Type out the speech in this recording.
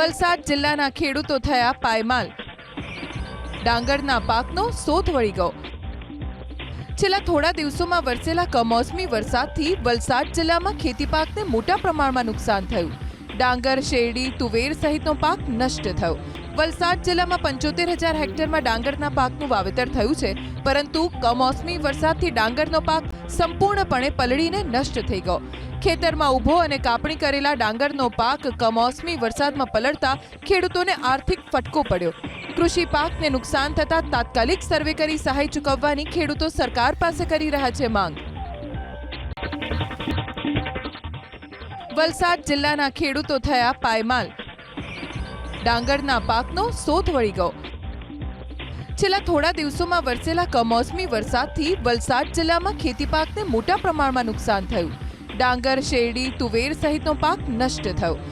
વલસાડ જિલ્લાના ખેડૂતો થયા પાયમાલ. ડાંગરના પાકનો સોથ વળી ગયો. છેલ્લા થોડા દિવસોમાં વરસેલા કમોસમી વરસાદથી વલસાડ જિલ્લામાં ખેતી પાકને મોટા પ્રમાણમાં નુકસાન થયું. ડાંગર, શેરડી, તુવેર સહિતનો પાક નષ્ટ થયો. વલસાડ જિલ્લામાં પંચોતેર હજાર હેક્ટરમાં ડાંગરના પાકનું વાવેતર થયું છે, પરંતુ કમોસમી વરસાદથી ડાંગરનો પાક સંપૂર્ણપણે પલળીને નષ્ટ થઈ ગયો. ખેતરમાં ઊભો અને કાપણી કરેલા ડાંગરનો પાક કમોસમી વરસાદમાં પલળતા ખેડૂતોને આર્થિક ફટકો પડ્યો. કૃષિ પાકને નુકસાન થતા તાત્કાલિક સર્વે કરી સહાય ચૂકવવાની ખેડૂતો સરકાર પાસે કરી રહ્યા છે માંગ. વલસાડ જિલ્લાના ખેડૂતો થયા પાયમાલ. ડાંગરના પાકનો સોથ વળી ગયો. છેલ્લા થોડા દિવસોમાં વરસેલા કમોસમી વરસાદથી વલસાડ જિલ્લામાં ખેતી પાકને મોટા પ્રમાણમાં નુકસાન થયું. ડાંગર, શેરડી, તુવેર સહિતનો પાક નષ્ટ થયો.